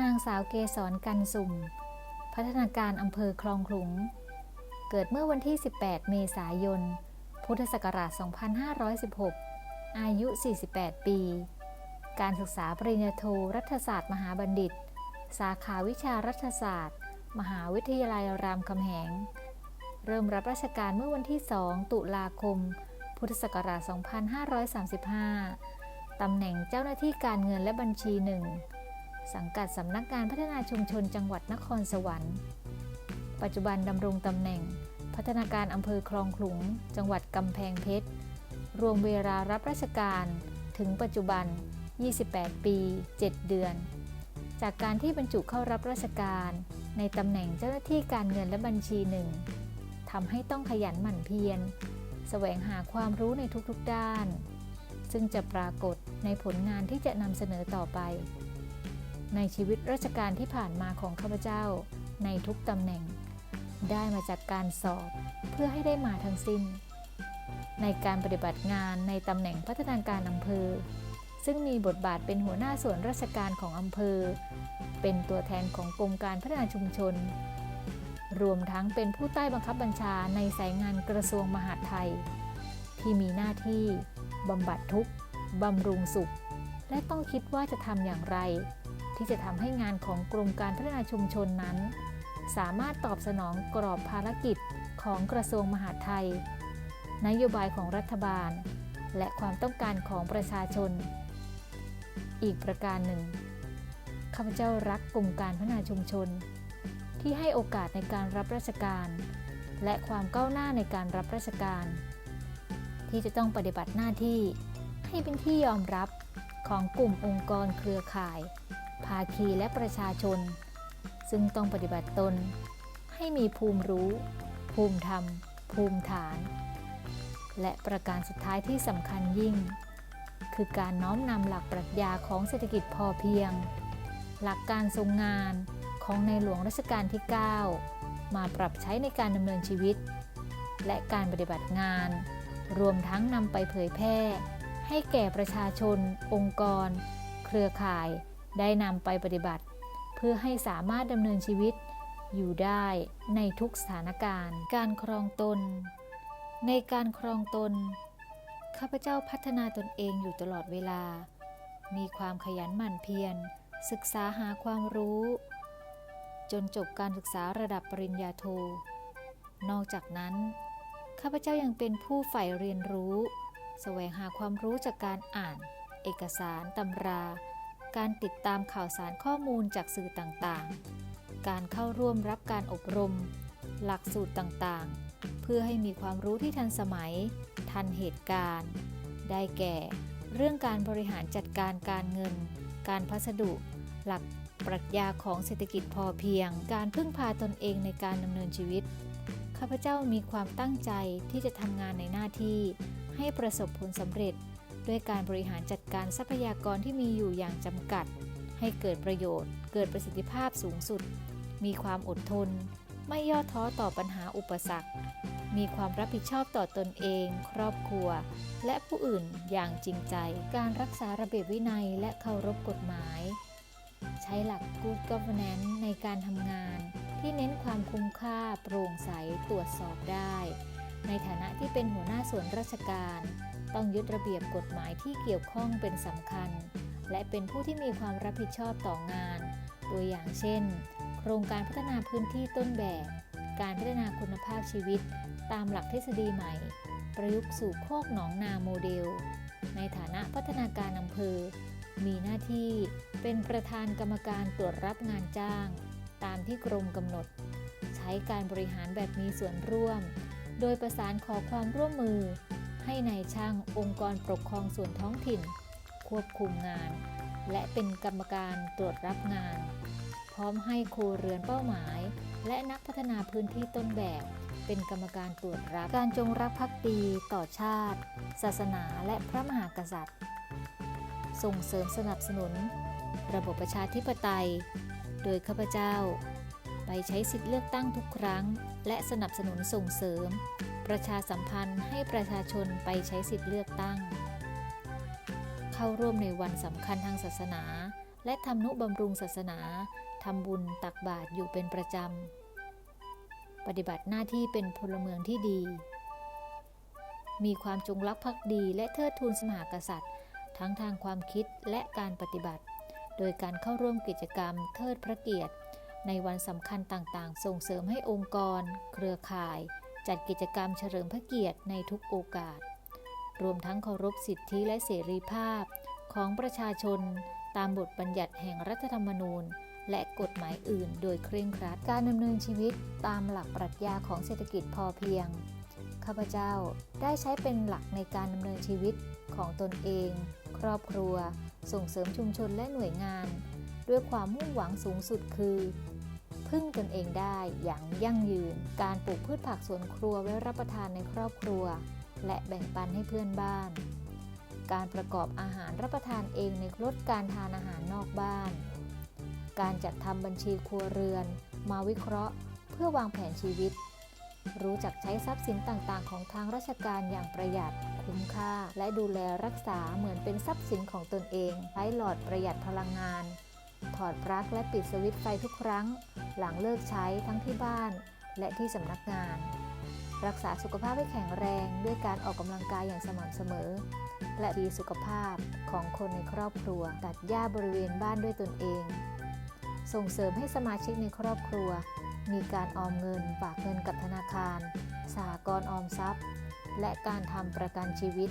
นางสาวเกษรกันสุ่ม พัฒนาการอำเภอคลองขลุง เกิดเมื่อวันที่ 18 เมษายน พุทธศักราช 2516 อายุ 48 ปี การศึกษาปริญญาโทรัฐศาสตร์มหาบัณฑิต สาขาวิชารัฐศาสตร์ มหาวิทยาลัยรามคำแหง เริ่มรับราชการเมื่อวันที่ 2 ตุลาคม พุทธศักราช 2535 ตำแหน่งเจ้าหน้าที่การเงินและบัญชีหนึ่ง สังกัดสำนักงานพัฒนาชุมชนจังหวัดนครสวรรค์ ปัจจุบันดำรงตำแหน่ง พัฒนาการอำเภอคลองขลุง จังหวัดกำแพงเพชร รวมเวลารับราชการ ถึงปัจจุบัน 28 ปี 7 เดือน จากการที่บรรจุเข้ารับราชการ ในตำแหน่งเจ้าหน้าที่การเงินและบัญชีหนึ่งทำให้ต้องขยันหมั่นเพียรแสวงหาความรู้ในทุกๆด้าน ซึ่งจะปรากฏในผลงานที่จะนำเสนอต่อไป ในชีวิตราชการที่ผ่านมาของข้าพเจ้า ในทุกตำแหน่ง ได้มาจากการสอบเพื่อให้ได้มาทั้งสิ้น ในการปฏิบัติงานในตำแหน่งพัฒนาการอำเภอ ซึ่งมีบทบาทเป็นหัวหน้าส่วนราชการของอำเภอ เป็นตัวแทนของกรมการพัฒนาชุมชน รวมทั้งเป็นผู้ใต้บังคับบัญชาในสายงานกระทรวงมหาดไทย ที่มีหน้าที่บำบัดทุกข์บำรุงสุข และต้องคิดว่าจะทำอย่างไร ที่จะทำให้งานของกรมการพัฒนาชุมชนนั้น สามารถตอบสนองกรอบภารกิจของกระทรวงมหาดไทย นโยบายของรัฐบาล และความต้องการของประชาชน อีกประการหนึ่งข้าพเจ้ารักกลุ่มการพัฒนาชุมชน ที่ให้โอกาสในการรับราชการ และความก้าวหน้าในการรับราชการ ที่จะต้องปฏิบัติหน้าที่ให้เป็นที่ยอมรับของกลุ่มองค์กรเครือข่ายาคีและประชาชน ซึ่งต้องปฏิบัติตน ให้มีภูมิรู้ ภูมิธรรม ภูมิฐาน และประการสุดท้ายที่สำคัญยิ่ง คือการน้อมนำหลักปรัชญาของเศรษฐกิจพอเพียง หลักการทรงงานของในหลวงรัชกาลที่ 9 มาปรับใช้ในการดำเนินชีวิต และการปฏิบัติงาน รวมทั้งนำไปเผยแพร่ ให้แก่ประชาชน องค์กร เครือข่าย ได้นำไปปฏิบัติ เพื่อให้สามารถดำเนินชีวิตอยู่ได้ในทุกสถานการณ์ การครองตน ในการครองตน ข้าพเจ้าพัฒนาตนเองอยู่ตลอดเวลา มีความขยันหมั่นเพียร ศึกษาหาความรู้ จนจบการศึกษาระดับปริญญาโท นอกจากนั้น ข้าพเจ้ายังเป็นผู้ใฝ่เรียนรู้ แสวงหาความรู้จากการอ่าน เอกสารตำรา การติดตามข่าวสารข้อมูลจากสื่อต่างๆ การเข้าร่วมรับการอบรม หลักสูตรต่างๆ เพื่อให้มีความรู้ที่ทันสมัย ทันเหตุการณ์ ได้แก่ เรื่องการบริหารจัดการการเงิน การพัสดุ หลักปรัชญาของเศรษฐกิจพอเพียง การพึ่งพาตนเองในการดำเนินชีวิต ข้าพเจ้ามีความตั้งใจที่จะทำงานในหน้าที่ ให้ประสบผลสำเร็จ ด้วยการบริหารจัดการทรัพยากรที่มีอยู่อย่างจำกัด ให้เกิดประโยชน์ เกิดประสิทธิภาพสูงสุด มีความอดทน ไม่ย่อท้อต่อปัญหาอุปสรรค มีความรับผิดชอบต่อตนเอง ครอบครัว และผู้อื่นอย่างจริงใจ การรักษาระเบียบวินัยและเคารพกฎหมาย ใช้หลัก Good Governance ในการทำงาน ที่เน้นความคุ้มค่า โปร่งใส ตรวจสอบได้ ในฐานะที่เป็นหัวหน้าส่วนราชการ ต้องยึดระเบียบกฎหมายที่เกี่ยวข้องเป็นสำคัญ และเป็นผู้ที่มีความรับผิดชอบต่องาน ตัวอย่างเช่น โครงการพัฒนาพื้นที่ต้นแบบ การพัฒนาคุณภาพชีวิต ตามหลักทฤษฎีใหม่ ประยุกต์สู่โคกหนองนาโมเดล ในฐานะพัฒนาการอำเภอ มีหน้าที่เป็นประธานกรรมการตรวจรับงานจ้าง ตามที่กรมกำหนด ใช้การบริหารแบบมีส่วนร่วม โดยประสานขอความร่วมมือ ให้ในายช่างองค์กรปกครองส่วนท้องถิ่น ควบคุมงาน และเป็นกรรมการตรวจรับงาน พร้อมให้ครูเรือนเป้าหมาย และนักพัฒนาพื้นที่ต้นแบบ เป็นกรรมการตรวจรับการจงรักภักดีต่อชาติ ศาสนาและพระมหากษัตริย์ ส่งเสริมสนับสนุน ระบบประชาธิปไตย โดยข้าพเจ้า ไปใช้สิทธิเลือกตั้งทุกครั้ง และสนับสนุนส่งเสริม ประชาสัมพันธ์ให้ประชาชนไปใช้สิทธิเลือกตั้ง เข้าร่วมในวันสำคัญทางศาสนา และทำนุบำรุงศาสนาทำบุญตักบาตรอยู่เป็นประจำ ปฏิบัติหน้าที่เป็นพลเมืองที่ดี มีความจงรักภักดีและเทิดทูนสมหากษัตริย์ ทั้งทางความคิดและการปฏิบัติ โดยการเข้าร่วมกิจกรรมเทิดพระเกียรติ ในวันสำคัญต่างๆ ส่งเสริมให้องค์กร เครือข่าย จัดกิจกรรมเฉลิมพระเกียรติในทุกโอกาส รวมทั้งเคารพสิทธิและเสรีภาพของประชาชนตามบทบัญญัติแห่งรัฐธรรมนูญ และกฎหมายอื่นโดยเคร่งครัด การดำเนินชีวิตตามหลักปรัชญาของเศรษฐกิจพอเพียง ข้าพเจ้าได้ใช้เป็นหลักในการดำเนินชีวิตของตนเอง ครอบครัว ส่งเสริมชุมชนและหน่วยงาน ด้วยความมุ่งหวังสูงสุดคือ พึ่งตนเองได้อย่างยั่งยืน การปลูกพืชผักสวนครัวไว้รับประทานในครอบครัว และแบ่งปันให้เพื่อนบ้าน การประกอบอาหารรับประทานเองในลดการทานอาหารนอกบ้าน การจัดทำบัญชีครัวเรือน มาวิเคราะห์ เพื่อวางแผนชีวิต รู้จักใช้ทรัพย์สินต่างๆ ของทางราชการอย่างประหยัดคุ้มค่า และดูแลรักษาเหมือนเป็นทรัพย์สินของตนเองใช้หลอดประหยัดพลังงาน ถอดปลั๊กและปิดสวิตช์ไฟทุกครั้ง หลังเลิกใช้ทั้งที่บ้าน และที่สำนักงาน รักษาสุขภาพให้แข็งแรงด้วยการออกกำลังกายอย่างสม่ำเสมอ และดีสุขภาพของคนในครอบครัว ตัดหญ้าบริเวณบ้านด้วยตนเอง ส่งเสริมให้สมาชิกในครอบครัว มีการออมเงินฝากเงินกับธนาคารสหกรณ์ออมทรัพย์ และการทำประกันชีวิต